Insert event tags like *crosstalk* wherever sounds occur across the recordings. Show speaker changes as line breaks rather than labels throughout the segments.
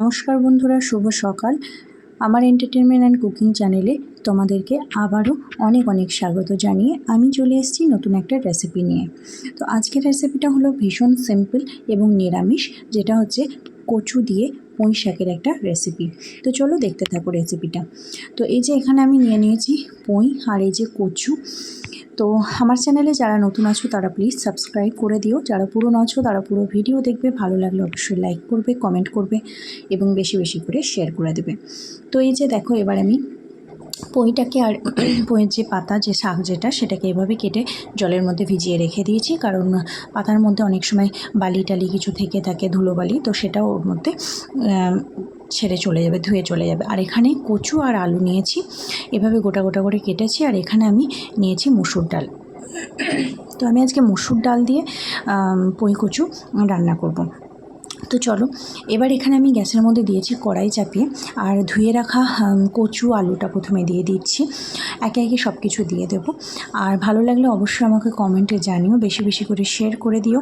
নমস্কার বন্ধুরা, শুভ সকাল। আমার এন্টারটেনমেন্ট অ্যান্ড কুকিং চ্যানেলে তোমাদেরকে আবারও অনেক অনেক স্বাগত জানিয়ে আমি চলে এসেছি নতুন একটা রেসিপি নিয়ে। তো আজকের রেসিপিটা হলো ভীষণ সিম্পল এবং নিরামিষ, যেটা হচ্ছে কচু দিয়ে পুঁই শাকের একটা রেসিপি তো চলো দেখতে থাকো রেসিপিটা তো এই যে এখানে আমি নিয়ে নিয়েছি পুঁই আর এই যে কচু। তো আমার চ্যানেলে যারা নতুন আছো, তারা প্লিজ সাবস্ক্রাইব করে দিও। যারা পুরনো আছো, তারা পুরো ভিডিও দেখবে। ভালো লাগলে অবশ্যই লাইক করবে কমেন্ট করবে এবং বেশি বেশি করে শেয়ার করে দেবে। তো এই যে দেখো, এবার আমি পইটাকে আর *clears throat* পইয়ের যে পাতা, যে শাক যেটা, সেটাকে এভাবে কেটে জলের মধ্যে ভিজিয়ে রেখে দিয়েছি। কারণ পাতার মধ্যে অনেক সময় বালি টালি কিছু থেকে থাকে ধুলোবালি তো সেটাও ওর মধ্যে ছেড়ে চলে যাবে, ধুয়ে চলে যাবে। আর এখানে কচু আর আলু নিয়েছি। এভাবে গোটা গোটা করে কেটেছি আর এখানে আমি নিয়েছি মুসুর ডাল। তো আমি আজকে মুসুর ডাল দিয়ে পই কচু রান্না করব। তো চলো, এবার এখানে আমি গ্যাসের মধ্যে দিয়েছি কড়াই চাপিয়ে আর ধুয়ে রাখা কচু, আলুটা প্রথমে দিয়ে দিচ্ছি। একে একে সব কিছু দিয়ে দেবো। আর ভালো লাগলে অবশ্যই আমাকে কমেন্টে জানিও, বেশি বেশি করে শেয়ার করে দিও।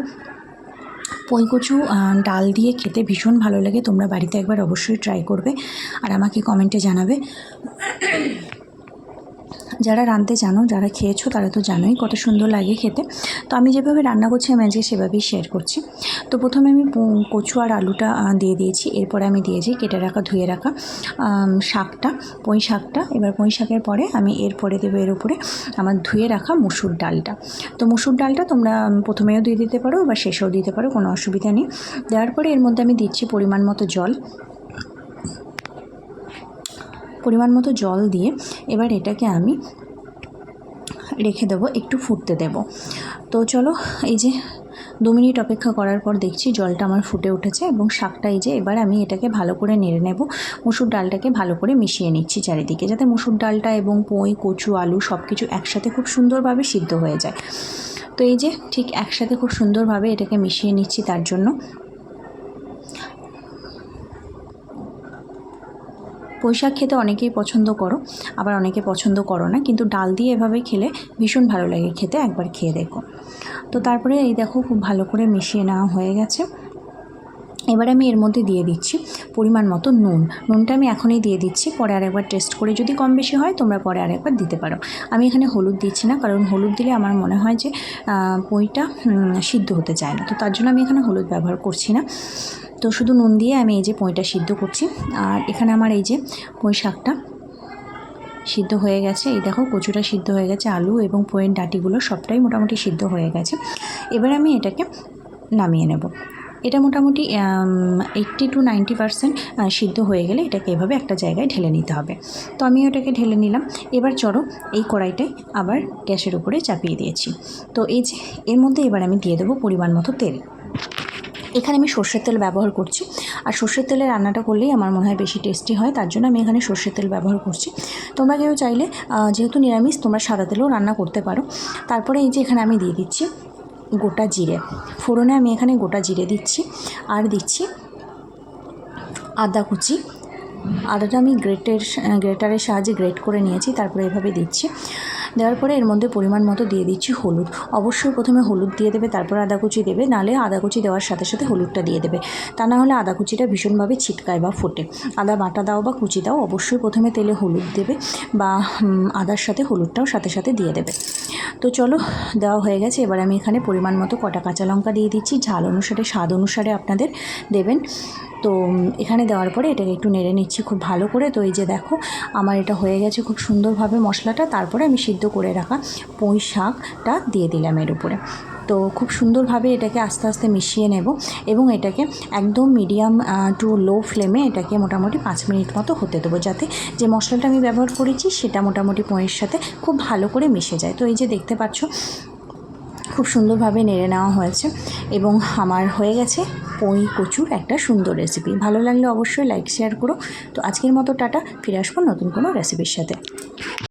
পই কচু ডাল দিয়ে খেতে ভীষণ ভালো লাগে। তোমরা বাড়িতে একবার অবশ্যই ট্রাই করবে। আর আমাকে কমেন্টে জানাবে। যারা রাঁধতে জানো, যারা খেয়েছো, তারা তো জানোই কত সুন্দর লাগে খেতে। তো আমি যেভাবে রান্না করছি, আমি আজকে সেভাবেই শেয়ার করছি। তো প্রথমে আমি কচু আর আলুটা দিয়ে দিয়েছি। এরপরে আমি দিয়েছি কেটে রাখা, ধুয়ে রাখা শাকটা, পুঁই শাকটা। এবার পুঁই শাকের পরে আমি এরপরে দেবো, এর উপরে আমার ধুয়ে রাখা মুসুর ডালটা। তো মুসুর ডালটা তোমরা প্রথমেও দিয়ে দিতে পারো, বা শেষেও দিতে পারো, কোনো অসুবিধা নেই। দেওয়ার পরে এর মধ্যে আমি দিচ্ছি পরিমাণ মতো জল। পরিমাণ মতো জল দিয়ে এবার এটাকে আমি রেখে দেবো, একটু ফুটতে দেব। তো চলো, এই যে দু মিনিট অপেক্ষা করার পর দেখছি জলটা আমার ফুটে উঠেছে এবং শাকটা এই যে এবার আমি এটাকে ভালো করে নেড়ে নেব। মুসুর ডালটাকে ভালো করে মিশিয়ে নিচ্ছি চারিদিকে যাতে মুসুর ডালটা এবং পই, কচু, আলু সব কিছু একসাথে খুব সুন্দরভাবে সিদ্ধ হয়ে যায়। তো এই যে ঠিক একসাথে খুব সুন্দরভাবে এটাকে মিশিয়ে নিচ্ছি তার জন্য। পুঁইশাক খেতে অনেকেই পছন্দ করো, আবার অনেকে পছন্দ করো না, কিন্তু ডাল দিয়ে এভাবে খেলে ভীষণ ভালো লাগে খেতে, একবার খেয়ে দেখো। তো তারপরে এই দেখো খুব ভালো করে মিশিয়ে নেওয়া হয়ে গেছে। এবার আমি এর মধ্যে দিয়ে দিচ্ছি পরিমাণ মতো নুন। নুনটা আমি এখনই দিয়ে দিচ্ছি, পরে আরেকবার টেস্ট করে যদি কম বেশি হয়, তোমরা পরে আরেকবার দিতে পারো। আমি এখানে হলুদ দিচ্ছি না, কারণ হলুদ দিলে আমার মনে হয় যে পইটা সিদ্ধ হতে চায় না। তো তার জন্য আমি এখানে হলুদ ব্যবহার করছি না। তো শুধু নুন দিয়ে আমি এই যে পইটা সিদ্ধ করছি। আর এখানে আমার এই যে পই শাকটা সিদ্ধ হয়ে গেছে। এই দেখো কচুটা সিদ্ধ হয়ে গেছে, আলু এবং পয়ের ডাটিগুলো সবটাই মোটামুটি সিদ্ধ হয়ে গেছে। এবার আমি এটাকে নামিয়ে নেব। এটা মোটামুটি এইট্টি টু নাইনটি পারসেন্ট সিদ্ধ হয়ে গেলে এটাকে এভাবে একটা জায়গায় ঢেলে নিতে হবে। তো আমি ওটাকে ঢেলে নিলাম। এবার চড়ো এই কড়াইটাই আবার গ্যাসের উপরে চাপিয়ে দিয়েছি। তো এই যে, এর মধ্যে এবার আমি দিয়ে দেবো পরিমাণ মতো তেল। এখানে আমি সর্ষের তেল ব্যবহার করছি। আর সর্ষের তেলে রান্নাটা করলেই আমার মনে হয় বেশি টেস্টি হয়, তার জন্য আমি এখানে সর্ষের তেল ব্যবহার করছি। তোমরা কেউ চাইলে যেহেতু নিরামিষ, তোমরা সাদা তেলেও রান্না করতে পারো। তারপরে এই যে এখানে আমি দিয়ে দিচ্ছি গোটা জিরে। ফোড়নে আমি এখানে গোটা জিরে দিচ্ছি। আর দিচ্ছি আদা কুচি। আদাটা আমি গ্রেটের, গ্রেটারের সাহায্যে গ্রেট করে নিয়েছি, তারপরে এভাবে দিচ্ছি। দেওয়ার পরে এর মধ্যে পরিমাণ মতো দিয়ে দিচ্ছি হলুদ। অবশ্যই প্রথমে হলুদ দিয়ে দেবে, তারপর আদা কুচি দেবে, নালে আদা কুচি দেওয়ার সাথে সাথে হলুদটা দিয়ে দেবে। তা না হলে আদা কুচিটা ভীষণভাবে ছিটকায় বা ফোটে। আদা বাটা দাও বা কুচি দাও, অবশ্যই প্রথমে তেলে হলুদ দেবে বা আদার সাথে হলুদটাও সাথে সাথে দিয়ে দেবে। তো চলো, দেওয়া হয়ে গেছে। এবার আমি এখানে পরিমাণ মতো কটা কাঁচা লঙ্কা দিয়ে দিচ্ছি। ঝাল অনুসারে, স্বাদ অনুসারে আপনাদের দেবেন। তো এখানে দেওয়ার পরে এটাকে একটু নেড়ে নিচ্ছি খুব ভালো করে। তো এই যে দেখো, আমার এটা হয়ে গেছে খুব সুন্দরভাবে মশলাটা। তারপরে আমি সিদ্ধ করে রাখা পুঁই শাকটা দিয়ে দিলাম এর উপরে। তো, খুব সুন্দরভাবে এটাকে আস্তে আস্তে মিশিয়ে নেব এবং এটাকে একদম মিডিয়াম টু লো ফ্লেমে এটাকে মোটামুটি পাঁচ মিনিট মতো হতে দেবো যাতে যে মশলাটা আমি ব্যবহার করেছি সেটা মোটামুটি পয়ের সাথে খুব ভালো করে মিশে যায়। তো এই যে দেখতে পাচ্ছ, খুব সুন্দরভাবে নেড়ে নেওয়া হয়েছে এবং আমার হয়ে গেছে পই, কচুর একটা সুন্দর রেসিপি ভালো লাগলে অবশ্যই লাইক শেয়ার করো। তো আজকের মতো টাটা, ফিরে আসব নতুন কোনো রেসিপির সাথে।